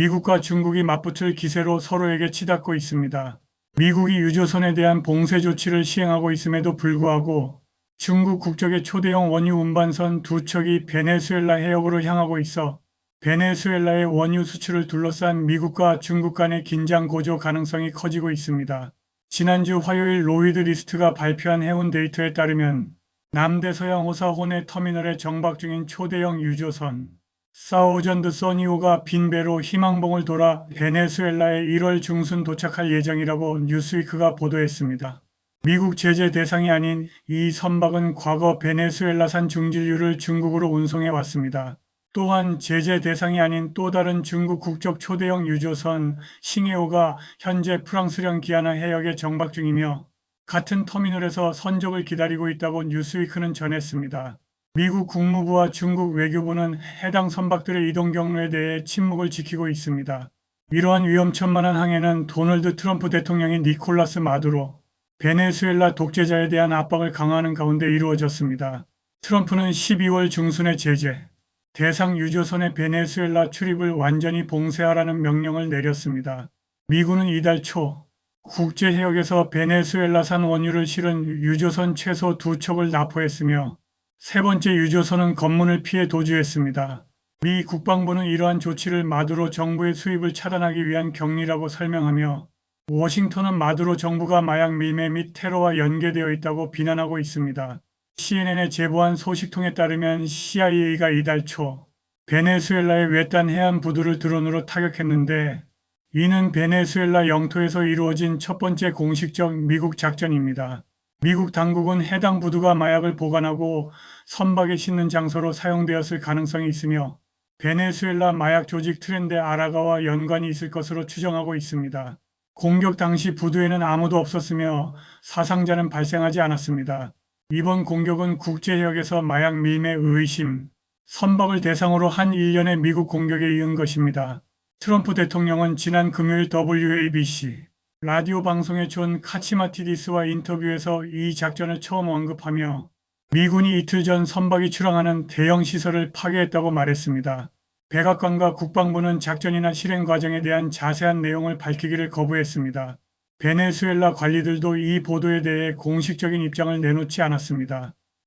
미국과 중국이 맞붙을 기세로 서로에게 치닫고 있습니다. 미국이 유조선에 대한 봉쇄 조치를 시행하고 있음에도 불구하고 중국 국적의 초대형 원유 운반선 두 척이 베네수엘라 해역으로 향하고 있어 베네수엘라의 원유 수출을 둘러싼 미국과 중국 간의 긴장 고조 가능성이 커지고 있습니다. 지난주 화요일 로이드 리스트가 발표한 해운 데이터에 따르면 남대서양 호사 호내 터미널에 정박 중인 초대형 유조선 사우전드 써니오가 빈 배로 희망봉을 돌아 베네수엘라에 1월 중순 도착할 예정이라고 뉴스위크가 보도했습니다. 미국 제재 대상이 아닌 이 선박은 과거 베네수엘라산 중질유를 중국으로 운송해 왔습니다. 또한 제재 대상이 아닌 또 다른 중국 국적 초대형 유조선 싱에오가 현재 프랑스령 기아나 해역에 정박 중이며 같은 터미널에서 선적을 기다리고 있다고 뉴스위크는 전했습니다. 미국 국무부와 중국 외교부는 해당 선박들의 이동 경로에 대해 침묵을 지키고 있습니다. 이러한 위험천만한 항해는 도널드 트럼프 대통령이 니콜라스 마두로 베네수엘라 독재자에 대한 압박을 강화하는 가운데 이루어졌습니다. 트럼프는 12월 중순에 제재, 대상 유조선의 베네수엘라 출입을 완전히 봉쇄하라는 명령을 내렸습니다. 미군은 이달 초 국제 해역에서 베네수엘라산 원유를 실은 유조선 최소 두 척을 납포했으며 세 번째 유조선은 검문을 피해 도주했습니다. 미 국방부는 이러한 조치를 마두로 정부의 수입을 차단하기 위한 격리라고 설명하며 워싱턴은 마두로 정부가 마약 밀매 및 테러와 연계되어 있다고 비난하고 있습니다. CNN에 제보한 소식통에 따르면 CIA가 이달 초 베네수엘라의 외딴 해안 부두를 드론으로 타격했는데 이는 베네수엘라 영토에서 이루어진 첫 번째 공식적 미국 작전입니다. 미국 당국은 해당 부두가 마약을 보관하고 선박에 싣는 장소로 사용되었을 가능성이 있으며 베네수엘라 마약 조직 트렌드 아라가와 연관이 있을 것으로 추정하고 있습니다. 공격 당시 부두에는 아무도 없었으며 사상자는 발생하지 않았습니다. 이번 공격은 국제해역에서 마약 밀매 의심, 선박을 대상으로 한 일련의 미국 공격에 이은 것입니다. 트럼프 대통령은 지난 금요일 WABC 라디오 방송의 존 카치마티디스와 인터뷰에서 이 작전을 처음 언급하며 미군이 이틀 전 선박이 출항하는 대형 시설을 파괴했다고 말했습니다. 백악관과 국방부는 작전이나 실행 과정에 대한 자세한 내용을 밝히기를 거부했습니다. 베네수엘라 관리들도 이 보도에 대해 공식적인 입장을 내놓지 않았습니다.